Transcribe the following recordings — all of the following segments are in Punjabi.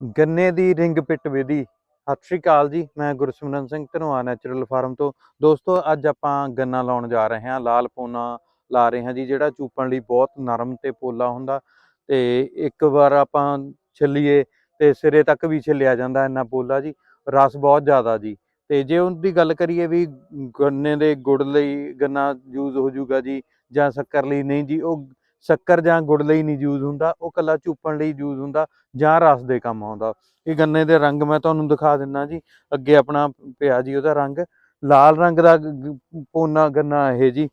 ਗੰਨੇ ਦੀ ਰਿੰਗ ਪਿੱਟ ਵਿਧੀ। ਸਤਿ ਸ਼੍ਰੀ ਅਕਾਲ ਜੀ, ਮੈਂ ਗੁਰਸਿਮਰਨ ਸਿੰਘ ਧਨਵਾ ਨੈਚੁਰਲ ਫਾਰਮ ਤੋਂ। ਦੋਸਤੋ, ਅੱਜ ਆਪਾਂ ਗੰਨਾ ਲਾਉਣ ਜਾ ਰਹੇ ਹਾਂ, ਲਾਲ ਪੋਨਾ ਲਾ ਰਹੇ ਹਾਂ ਜੀ, ਜਿਹੜਾ ਚੂਪਣ ਲਈ ਬਹੁਤ ਨਰਮ ਤੇ ਪੋਲਾ ਹੁੰਦਾ। ਤੇ ਇੱਕ ਵਾਰ ਆਪਾਂ ਛਿੱਲੀਏ ਤੇ ਸਿਰੇ ਤੱਕ ਵੀ ਛਿੱਲਿਆ ਜਾਂਦਾ ਇੰਨਾ ਪੋਲਾ ਜੀ, ਰਸ ਬਹੁਤ ਜ਼ਿਆਦਾ ਜੀ। ਤੇ ਜੇ ਉਹਦੀ ਗੱਲ ਕਰੀਏ ਵੀ ਗੰਨੇ ਦੇ ਗੁੜ ਲਈ ਗੰਨਾ ਯੂਜ਼ ਹੋ ਜਾਊਗਾ ਜੀ ਜਾਂ ਸ਼ੱਕਰ ਲਈ ਨਹੀਂ ਜੀ, ਉਹ ਸ਼ੱਕਰ ਜਾਂ ਗੁੜ ਲਈ ਨਹੀਂ ਯੂਜ਼ ਹੁੰਦਾ, ਉਹ ਕੱਲਾ ਚੂਪਣ ਲਈ ਯੂਜ਼ ਹੁੰਦਾ ਜਾਂ ਰਸ ਦੇ ਕੰਮ ਆਉਂਦਾ। ਇਹ ਗੰਨੇ ਦੇ ਰੰਗ ਮੈਂ ਤੁਹਾਨੂੰ ਦਿਖਾ ਦਿੰਨਾ ਜੀ, ਅੱਗੇ ਆਪਣਾ ਪਿਆ ਜੀ ਉਹਦਾ ਰੰਗ, ਲਾਲ ਰੰਗ ਦਾ ਪੋਨਾ ਗੰਨਾ ਇਹ ਜੀ,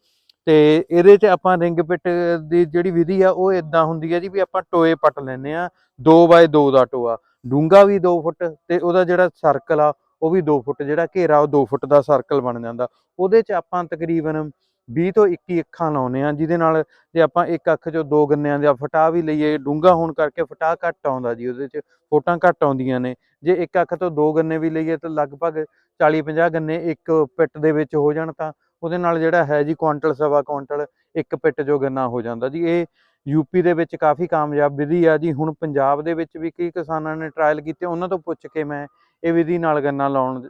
ਤੇ ਇਹਦੇ 'ਚ ਆਪਾਂ ਰਿੰਗ ਪਿੱਟ ਦੀ ਜਿਹੜੀ ਵਿਧੀ ਆ ਉਹ ਇਦਾਂ ਹੁੰਦੀ ਹੈ ਜੀ ਵੀ ਆਪਾਂ ਟੋਏ ਪੱਟ ਲੈਨੇ ਆ 2x2 ਦਾ ਟੋਆ ਡੂੰਗਾ ਵੀ 2 ਫੁੱਟ ਤੇ ਉਹਦਾ ਜਿਹੜਾ ਸਰਕਲ ਆ ਉਹ ਵੀ 2 ਫੁੱਟ, ਜਿਹੜਾ ਘੇਰਾ ਉਹ 2 ਫੁੱਟ ਦਾ ਸਰਕਲ ਬਣ ਜਾਂਦਾ। ਉਹਦੇ 'ਚ ਆਪਾਂ ਤਕਰੀਬਨ 20 ਤੋਂ 21 ਅੱਖਾਂ ਲਾਉਨੇ ਆ ਜਿਹਦੇ ਨਾਲ ਜੇ ਆਪਾਂ ਇੱਕ ਅੱਖ 'ਚੋਂ ਦੋ ਗੰਨਿਆਂ ਦਾ ਫਟਾ ਵੀ ਲਈਏ ਡੂੰਗਾ ਹੋਣ ਕਰਕੇ ਫਟਾ ਘੱਟ ਆਉਂਦਾ ਜੀ, ਉਹਦੇ 'ਚ ਫੋਟਾਂ ਘੱਟ ਆਉਂਦੀਆਂ ਨੇ। ਜੇ ਇੱਕ ਅੱਖ ਤੋਂ ਦੋ ਗੰਨੇ ਵੀ ਲਈਏ ਤਾਂ ਲਗਭਗ 40 50 ਗੰਨੇ ਇੱਕ ਪਿੱਟ ਦੇ ਵਿੱਚ ਹੋ ਜਾਣ ਤਾਂ ਉਹਦੇ ਨਾਲ ਜਿਹੜਾ ਹੈ ਜੀ ਕੁਆਂਟਲ, ਸਵਾ ਕੁਆਂਟਲ ਇੱਕ ਪਿੱਟ ਜੋ ਗੰਨਾ ਹੋ ਜਾਂਦਾ ਜੀ। ਇਹ ਯੂਪੀ ਦੇ ਵਿੱਚ ਕਾਫੀ ਕਾਮਯਾਬ ਵਿਧੀ ਆ ਜੀ। ਹੁਣ ਪੰਜਾਬ ਦੇ ਵਿੱਚ ਵੀ ਕਈ ਕਿਸਾਨਾਂ ਨੇ ਟਰਾਇਲ ਕੀਤੇ, ਉਹਨਾਂ ਤੋਂ ਪੁੱਛ ਕੇ ਮੈਂ ਇਹ ਵਿਧੀ ਨਾਲ ਗੰਨਾ ਲਾਉਣ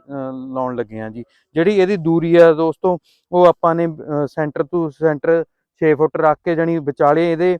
ਲਾਉਣ ਲੱਗੇ ਆ ਜੀ। ਜਿਹੜੀ ਇਹਦੀ ਦੂਰੀ ਆ ਦੋਸਤੋ, ਉਹ ਆਪਾਂ ਨੇ ਸੈਂਟਰ ਤੋਂ ਸੈਂਟਰ 6 ਫੁੱਟ ਰੱਖ ਕੇ ਜਾਣੀ ਵਿਚਾਲੇ ਇਹਦੇ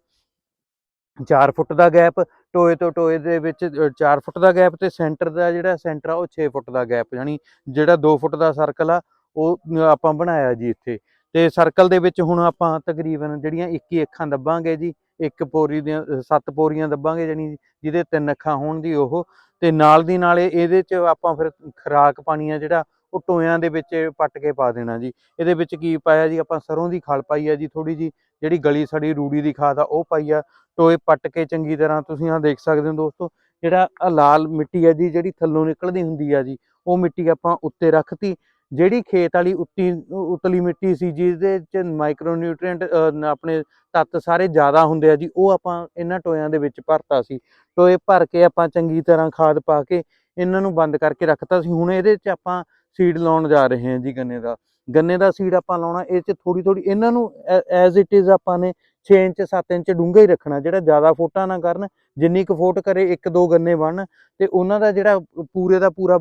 4 ਫੁੱਟ ਦਾ ਗੈਪ ਟੋਏ ਤੋਂ ਟੋਏ ਦੇ ਵਿੱਚ 4 ਫੁੱਟ ਦਾ ਗੈਪ ਤੇ ਸੈਂਟਰ ਦਾ ਜਿਹੜਾ ਸੈਂਟਰ ਆ ਉਹ 6 ਫੁੱਟ ਦਾ ਗੈਪ ਜਾਣੀ, ਜਿਹੜਾ 2 ਫੁੱਟ ਦਾ ਸਰਕਲ ਆ, ਉਹ ਆਪਾਂ ਬਣਾਇਆ ਜੀ ਇੱਥੇ। ਤੇ ਸਰਕਲ ਦੇ ਵਿੱਚ ਹੁਣ ਆਪਾਂ ਤਕਰੀਬਨ ਜਿਹੜੀਆਂ 21 ਅੱਖਾਂ ਦੱਬਾਂਗੇ ਜੀ ਇੱਕ ਪੋਰੀ ਦੀਆਂ ਸੱਤ ਪੋਰੀਆਂ ਦੱਬਾਂਗੇ ਜਾਣੀ ਜਿਹਦੇ ਤਿੰਨ ਅੱਖਾਂ ਹੋਣ ਦੀ ਉਹ। ਤੇ ਨਾਲ ਦੀ ਨਾਲ ਇਹਦੇ ਚ ਆਪਾਂ ਫਿਰ ਖਰਾਕ ਪਾਣੀ ਆ ਜਿਹੜਾ, ਉਹ ਟੋਇਆਂ ਦੇ ਵਿੱਚ ਪੱਟ ਕੇ ਪਾ ਦੇਣਾ ਜੀ। ਇਹਦੇ ਵਿੱਚ ਕੀ ਪਾਇਆ ਜੀ, ਆਪਾਂ ਸਰੋਂ ਦੀ ਖਲ ਪਾਈ ਆ ਜੀ ਥੋੜੀ ਜੀ ਜਿਹੜੀ ਗਲੀ ਸੜੀ ਰੂੜੀ ਦੀ ਖਾਦ ਆ, ਉਹ ਪਾਈ ਆ। ਟੋਏ ਪੱਟ ਕੇ ਚੰਗੀ ਤਰ੍ਹਾਂ ਤੁਸੀਂ ਆ ਦੇਖ ਸਕਦੇ ਹੋ ਦੋਸਤੋ, ਜਿਹੜਾ ਆਹ ਲਾਲ ਮਿੱਟੀ ਹੈ ਜੀ, ਜਿਹੜੀ ਥੱਲੋਂ ਨਿਕਲਦੀ ਹੁੰਦੀ ਆ ਜੀ, ਉਹ ਮਿੱਟੀ ਆਪਾਂ ਉੱਤੇ ਰੱਖਤੀ। ਜਿਹੜੀ ਖੇਤ ਵਾਲੀ ਉੱਤੀ ਉਤਲੀ ਮਿੱਟੀ ਸੀ ਜਿਹਦੇ ਚ ਮਾਈਕਰੋ ਨਿਊਟ੍ਰੀਐਂਟ ਆਪਣੇ ਤੱਤ ਸਾਰੇ ਜ਼ਿਆਦਾ ਹੁੰਦੇ ਆ ਜੀ ਉਹ ਆਪਾਂ ਇਹਨਾਂ ਟੋਇਆਂ ਦੇ ਵਿੱਚ ਭਰਤਾ ਸੀ। ਟੋਏ ਭਰ ਕੇ ਆਪਾਂ ਚੰਗੀ ਤਰ੍ਹਾਂ ਖਾਦ ਪਾ ਕੇ ਇਹਨਾਂ ਨੂੰ ਬੰਦ ਕਰਕੇ ਰੱਖਤਾ ਸੀ। ਹੁਣ ਇਹਦੇ 'ਚ ਆਪਾਂ ਸੀਡ ਲਾਉਣ ਜਾ ਰਹੇ ਹਾਂ ਜੀ ਗੰਨੇ ਦਾ। ਗੰਨੇ ਦਾ ਸੀਡ ਆਪਾਂ ਲਾਉਣਾ ਇਹ 'ਚ ਥੋੜੀ ਥੋੜੀ ਇਹਨਾਂ ਨੂੰ ਐਜ਼ ਇਟ ਇਜ਼ ਆਪਾਂ ਨੇ 6 ਇੰਚ 7 ਇੰਚ ਡੂੰਘਾ ਹੀ ਰੱਖਣਾ ਜਿਹੜਾ ਜ਼ਿਆਦਾ ਫੋਟਾਂ ਨਾ ਕਰਨ ਜਿੰਨੀ ਕੁ ਫੋਟ ਕਰੇ ਇੱਕ ਦੋ ਗੰਨੇ ਬਣ ਤੇ ਉਹਨਾਂ ਦਾ ਜਿਹੜਾ ਪੂਰੇ ਦਾ ਪੂਰਾ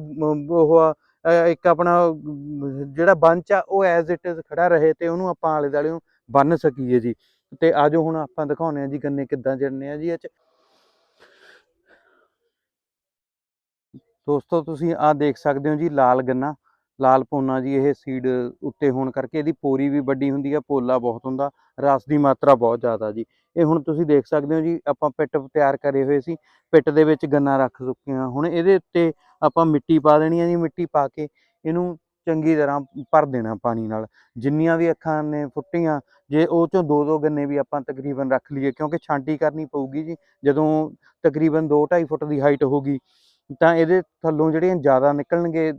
ਉਹ ਆ, ਇੱਕ ਆਪਣਾ, ਜਿਹੜਾ ਬੰਚ ਆ, ਉਹ ਐਜ਼ ਇਟ ਇਜ਼ ਖੜਾ ਰਹੇ ਤੇ ਉਹਨੂੰ ਆਪਾਂ ਆਲੇ ਦਾਲੇ ਨੂੰ ਬੰਨ ਸਕੀਏ ਜੀ। ਤੇ ਆਜੋ ਹੁਣ ਆਪਾਂ ਦਿਖਾਉਂਦੇ ਆ ਜੀ ਗੰਨੇ ਕਿੱਦਾਂ ਜੜਨੇ ਆ ਜੀ ਇਹ ਚ। ਦੋਸਤੋ, ਤੁਸੀਂ ਆ ਦੇਖ ਸਕਦੇ ਹੋ ਜੀ ਲਾਲ ਗੰਨਾ, ਲਾਲ ਪੋਨਾ ਜੀ, ਇਹ ਸੀਡ ਉੱਤੇ ਹੋਣ ਕਰਕੇ ਇਹਦੀ ਪੋਰੀ ਵੀ ਵੱਡੀ ਹੁੰਦੀ ਆ, ਪੋਲਾ ਬਹੁਤ ਹੁੰਦਾ, ਰਸ ਦੀ ਮਾਤਰਾ ਬਹੁਤ ਜ਼ਿਆਦਾ ਜੀ। ਇਹ ਹੁਣ ਤੁਸੀਂ ਦੇਖ ਸਕਦੇ ਹੋ ਜੀ, ਆਪਾਂ ਪਿੱਟ ਤਿਆਰ ਕਰੇ ਹੋਏ ਸੀ, ਪਿੱਟ ਦੇ ਵਿੱਚ ਗੰਨਾ ਰੱਖ ਚੁੱਕੇ ਹਾਂ। ਹੁਣ ਇਹਦੇ ਉੱਤੇ ਆਪਾਂ ਮਿੱਟੀ ਪਾ ਦੇਣੀ ਆ ਜੀ, ਮਿੱਟੀ ਪਾ ਕੇ ਇਹਨੂੰ ਚੰਗੀ ਤਰ੍ਹਾਂ ਭਰ ਦੇਣਾ ਪਾਣੀ ਨਾਲ। ਜਿੰਨੀਆਂ ਵੀ ਅੱਖਾਂ ਨੇ ਫੁੱਟੀਆਂ, ਜੇ ਉਹ ਚੋਂ ਦੋ ਦੋ ਗੰਨੇ ਵੀ ਆਪਾਂ ਤਕਰੀਬਨ ਰੱਖ ਲਈਏ, ਕਿਉਂਕਿ ਛਾਂਟੀ ਕਰਨੀ ਪਊਗੀ ਜੀ, ਜਦੋਂ ਤਕਰੀਬਨ 2.5 ਫੁੱਟ ਦੀ ਹਾਈਟ ਹੋਗੀ ਤਾਂ ਇਹਦੇ ਥੱਲੋਂ ਜਿਹੜੀਆਂ ਜ਼ਿਆਦਾ ਨਿਕਲਣਗੇ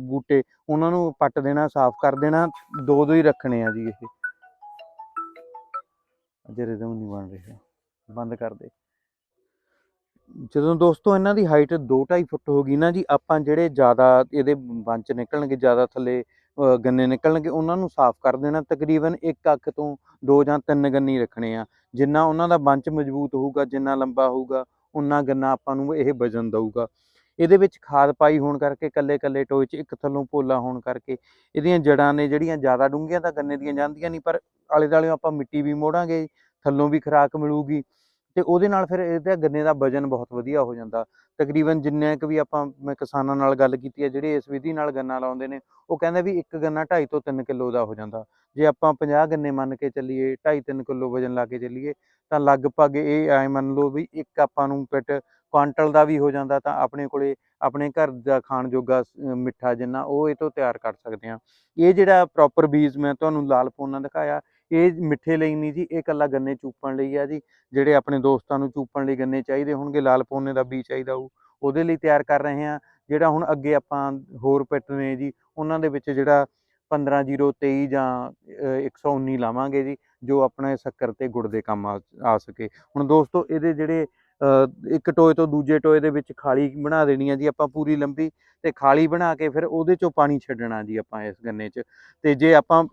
ਬੂਟੇ, ਉਹਨਾਂ ਨੂੰ ਪੱਟ ਦੇਣਾ, ਸਾਫ਼ ਕਰ ਦੇਣਾ ਦੋ ਦੋ ਹੀ ਰੱਖਣੇ ਆ ਜੀ ਇਹ। ਅਜੇ ਰਿਦਮ ਨਹੀਂ ਬਣ ਰਿਹਾ। ਬੰਦ ਕਰ ਦੇ। ਜਦੋਂ ਦੋਸਤੋ ਇਹਨਾਂ ਦੀ ਹਾਈਟ 2.5 ਫੁੱਟ ਹੋ ਗਈ ਨਾ ਜੀ, ਆਪਾਂ ਜਿਹੜੇ ਜ਼ਿਆਦਾ ਇਹਦੇ ਬੰਚ ਨਿਕਲਣਗੇ, ਜ਼ਿਆਦਾ ਥੱਲੇ ਗੰਨੇ ਨਿਕਲਣਗੇ, ਉਹਨਾਂ ਨੂੰ ਸਾਫ਼ ਕਰ ਦੇਣਾ। ਤਕਰੀਬਨ ਇੱਕ ਅੱਖ ਤੋਂ ਦੋ ਜਾਂ ਤਿੰਨ ਗੰਨੇ ਰੱਖਣੇ ਆ। ਜਿੰਨਾ ਉਹਨਾਂ ਦਾ ਬੰਚ ਮਜ਼ਬੂਤ ਹੋਊਗਾ, ਜਿੰਨਾ ਲੰਬਾ ਹੋਊਗਾ ਉਨਾ ਗੰਨਾ ਆਪਾਂ ਨੂੰ ਇਹ ਵਜਨ ਦਊਗਾ। ਇਹਦੇ ਵਿੱਚ ਖਾਦ ਪਾਈ ਹੋਣ ਕਰਕੇ ਕੱਲੇ ਕੱਲੇ ਟੋਏ 'ਚ ਇੱਕ ਥੱਲੋਂ ਪੋਲਾ ਹੋਣ ਕਰਕੇ, ਇਹਦੀਆਂ ਜੜਾਂ ਨੇ ਜਿਹੜੀਆਂ ਜ਼ਿਆਦਾ ਡੂੰਘੀਆਂ ਤਾਂ ਗੰਨੇ ਦੀਆਂ ਜਾਂਦੀਆਂ ਨਹੀਂ, ਪਰ ਆਲੇ ਦੁਆਲੇ ਆਪਾਂ ਮਿੱਟੀ ਵੀ ਮੋੜਾਂਗੇ, ਥੱਲੋਂ ਵੀ ਖੁਰਾਕ ਮਿਲੂਗੀ। ਤੇ ਉਹਦੇ ਨਾਲ ਫਿਰ ਇਹਦਾ ਗੰਨੇ ਦਾ ਵਜਨ ਬਹੁਤ ਵਧੀਆ ਹੋ ਜਾਂਦਾ। ਤਕਰੀਬਨ ਜਿੰਨੇ ਕੁ ਵੀ ਆਪਾਂ ਮੈਂ ਕਿਸਾਨਾਂ ਨਾਲ ਗੱਲ ਕੀਤੀ ਹੈ, ਜਿਹੜੇ ਇਸ ਵਿਧੀ ਨਾਲ ਗੰਨਾ ਲਾਉਂਦੇ ਨੇ, ਉਹ ਕਹਿੰਦੇ ਵੀ ਇੱਕ ਗੰਨਾ 2.5 ਤੋਂ 3 ਕਿਲੋ ਦਾ ਹੋ ਜਾਂਦਾ। ਜੇ ਆਪਾਂ 50 ਗੰਨੇ ਮੰਨ ਕੇ ਚੱਲੀਏ 2.5 3 ਕਿਲੋ ਵਜਨ ਲਾ ਕੇ ਚੱਲੀਏ, ਤਾਂ ਲਗਭਗ ਇਹ ਐ ਮੰਨ ਲਓ ਵੀ ਇੱਕ ਆਪਾਂ ਨੂੰ ਪਿੱਟ ਕੁਆਂਟਲ ਦਾ ਵੀ ਹੋ ਜਾਂਦਾ, ਤਾਂ ਆਪਣੇ ਕੋਲੇ ਆਪਣੇ ਘਰ ਦਾ ਖਾਣ ਜੋਗਾ ਮਿੱਠਾ ਜਿੰਨਾ, ਉਹ ਇਹ ਤੋਂ ਤਿਆਰ ਕਰ ਸਕਦੇ ਹਾਂ। ਇਹ ਜਿਹੜਾ ਪ੍ਰੋਪਰ ਬੀਜ ਮੈਂ ਤੁਹਾਨੂੰ ਲਾਲ ਪੋਨਾ ਦਿਖਾਇਆ ਇਹ ਮਿੱਠੇ ਲਈ ਨਹੀਂ ਜੀ ਇਹ ਕੱਲਾ ਗੰਨੇ ਚੂਪਣ ਲਈ ਆ ਜੀ ਜਿਹੜੇ ਆਪਣੇ ਦੋਸਤਾਂ ਨੂੰ ਚੂਪਣ ਲਈ ਗੰਨੇ ਚਾਹੀਦੇ ਹੋਣਗੇ ਲਾਲ ਪੋਨੇ ਦਾ ਬੀ ਚਾਹੀਦਾ ਹੋਊ ਉਹਦੇ ਲਈ ਤਿਆਰ ਕਰ ਰਹੇ ਹਾਂ ਜਿਹੜਾ ਹੁਣ ਅੱਗੇ ਆਪਾਂ ਹੋਰ ਪਿੱਟ ਨੇ ਜੀ ਉਹਨਾਂ ਦੇ ਵਿੱਚ ਜਿਹੜਾ 15023 ਜਾਂ ਅ, 119 ਲਾਵਾਂਗੇ ਜੀ ਜੋ ਆਪਣੇ ਸ਼ੱਕਰ ਤੇ ਗੁੜ ਦੇ ਕੰਮ ਆ ਸਕੇ। ਹੁਣ ਦੋਸਤੋ ਇਹਦੇ ਜਿਹੜੇ ਅ, ਇੱਕ ਟੋਏ ਤੋਂ ਦੂਜੇ ਟੋਏ ਦੇ ਵਿੱਚ ਖਾਲੀ ਬਣਾ ਦੇਣੀ ਆ ਜੀ ਆਪਾਂ ਪੂਰੀ ਲੰਬੀ ਤੇ ਖਾਲੀ ਬਣਾ ਕੇ ਫਿਰ ਉਹਦੇ ਚੋਂ ਪਾਣੀ ਛੱਡਣਾ ਜੀ ਆਪਾਂ ਇਸ ਗੰਨੇ 'ਚ। ਤੇ ਜੇ ਆਪਾਂ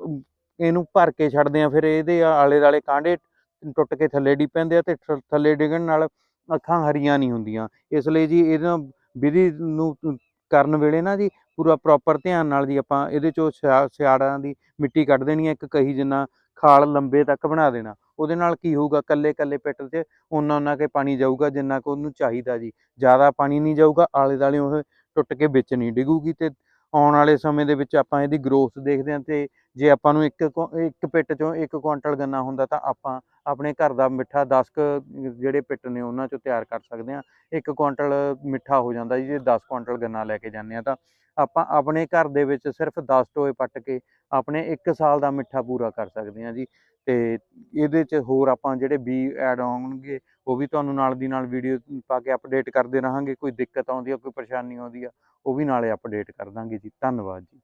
ਇਹਨੂੰ ਭਰ ਕੇ ਛੱਡਦੇ ਆ, ਫਿਰ ਇਹਦੇ ਆਲੇ ਦਾਲੇ ਕਾਂਡੇ ਟੁੱਟ ਕੇ ਥੱਲੇ ਡਿੱਗ ਪੈਂਦੇ ਆ ਤੇ ਥ- ਥੱਲੇ ਡਿੱਗਣ ਨਾਲ ਅੱਖਾਂ ਹਰੀਆਂ ਨਹੀਂ ਹੁੰਦੀਆਂ। ਇਸ ਲਈ ਜੀ ਇਹਦਾ ਵਿਧੀ ਨੂੰ ਕਰਨ ਵੇਲੇ ਨਾ ਜੀ ਪੂਰਾ ਪ੍ਰੋਪਰ ਧਿਆਨ ਨਾਲ ਜੀ ਆਪਾਂ ਇਹਦੇ ਚੋਂ ਸਿਆ, ਸਿਆੜਾਂ ਦੀ ਮਿੱਟੀ ਕੱਢ ਦੇਣੀ ਹੈ ਇੱਕ ਕਹੀ ਜਿੰਨਾ ਖਾਲ ਲੰਬੇ ਤੱਕ ਬਣਾ ਦੇਣਾ। ਉਹਦੇ ਨਾਲ ਕੀ ਹੋਊਗਾ ਕੱਲੇ ਕੱਲੇ ਪਿੱਟ 'ਚ ਓਨਾ ਓਨਾ ਕੇ ਪਾਣੀ ਜਾਊਗਾ ਜਿੰਨਾ ਕੁ ਉਹਨੂੰ ਚਾਹੀਦਾ ਜੀ। ਜ਼ਿਆਦਾ ਪਾਣੀ ਨਹੀਂ ਜਾਊਗਾ, ਆਲੇ ਦਾਲੇ ਉਹ ਟੁੱਟ ਕੇ ਵਿੱਚ ਨਹੀਂ ਡਿੱਗੂਗੀ ਤੇ ਆਉਣ ਵਾਲੇ ਸਮੇਂ ਦੇ ਵਿੱਚ ਆਪਾਂ ਇਹਦੀ ਗਰੋਥ ਦੇਖਦੇ ਹਾਂ ਤੇ ਜੇ ਆਪਾਂ ਨੂੰ ਇੱਕ ਕੁ- ਇੱਕ ਪਿੱਟ ਚੋਂ ਇੱਕ ਕੁਆਂਟਲ ਗੰਨਾ ਹੁੰਦਾ ਤਾਂ ਆਪਾਂ ਆਪਣੇ ਘਰ ਦਾ ਮਿੱਠਾ 10 ਕ ਜਿਹੜੇ ਪਿੱਟ ਨੇ ਉਹਨਾਂ ਚੋਂ ਤਿਆਰ ਕਰ ਸਕਦੇ ਹਾਂ। ਇੱਕ ਕੁਆਂਟਲ ਮਿੱਠਾ ਹੋ ਜਾਂਦਾ ਜੀ, ਜੇ 10 ਕੁਆਂਟਲ ਗੰਨਾ ਲੈ ਕੇ ਜਾਂਦੇ ਆ ਤਾਂ ਆਪਾਂ ਆਪਣੇ ਘਰ ਦੇ ਵਿੱਚ ਸਿਰਫ 10 ਟੋਏ ਪੱਟ ਕੇ ਆਪਣੇ 1 ਸਾਲ ਦਾ ਮਿੱਠਾ ਪੂਰਾ ਕਰ ਸਕਦੇ ਹਾਂ ਜੀ। ਤੇ ਇਹਦੇ 'ਚ ਹੋਰ ਆਪਾਂ ਜਿਹੜੇ ਬੀ ਐਡ ਆਉਣਗੇ, ਉਹ ਵੀ ਤੁਹਾਨੂੰ ਨਾਲ ਦੀ ਨਾਲ ਵੀਡੀਓ ਪਾ ਕੇ ਅਪਡੇਟ ਕਰਦੇ ਰਹਾਂਗੇ। ਕੋਈ ਦਿੱਕਤ ਆਉਂਦੀ ਆ, ਕੋਈ ਪਰੇਸ਼ਾਨੀ ਆਉਂਦੀ ਆ, ਉਹ ਵੀ ਨਾਲੇ ਅਪਡੇਟ ਕਰ ਦਾਂਗੇ ਜੀ। ਧੰਨਵਾਦ ਜੀ।